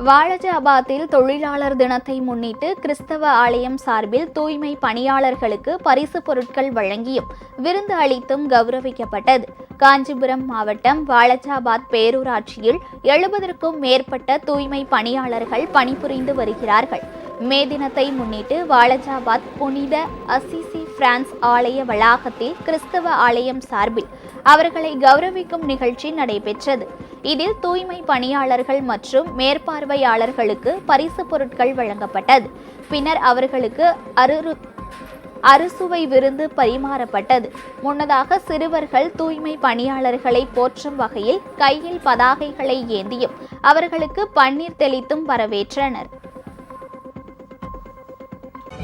வாலஜாபாத்தில் தொழிலாளர் தினத்தை முன்னிட்டு கிறிஸ்தவ ஆலயம் சார்பில் தூய்மை பணியாளர்களுக்கு பரிசு பொருட்கள் வழங்கியும் விருந்து அளித்தும் கௌரவிக்கப்பட்டது. காஞ்சிபுரம் மாவட்டம் வாலஜாபாத் பேரூராட்சியில் எழுபதற்கும் மேற்பட்ட தூய்மை பணியாளர்கள் பணிபுரிந்து வருகிறார்கள். மே தினத்தை முன்னிட்டு வாலஜாபாத் புனித அசிசி பிரான்ஸ் ஆலய வளாகத்தில் கிறிஸ்தவ ஆலயம் சார்பில் அவர்களை கௌரவிக்கும் நிகழ்ச்சி நடைபெற்றது. இதில் தூய்மை பணியாளர்கள் மற்றும் மேற்பார்வையாளர்களுக்கு பரிசு பொருட்கள் வழங்கப்பட்டது. பின்னர் அவர்களுக்கு அருரு அறுசுவை விருந்து பரிமாறப்பட்டது. முன்னதாக சிறுவர்கள் தூய்மை பணியாளர்களை போற்றும் வகையில் கையில் பதாகைகளை ஏந்தியும் அவர்களுக்கு பன்னீர் தெளித்தும் வரவேற்றனர்.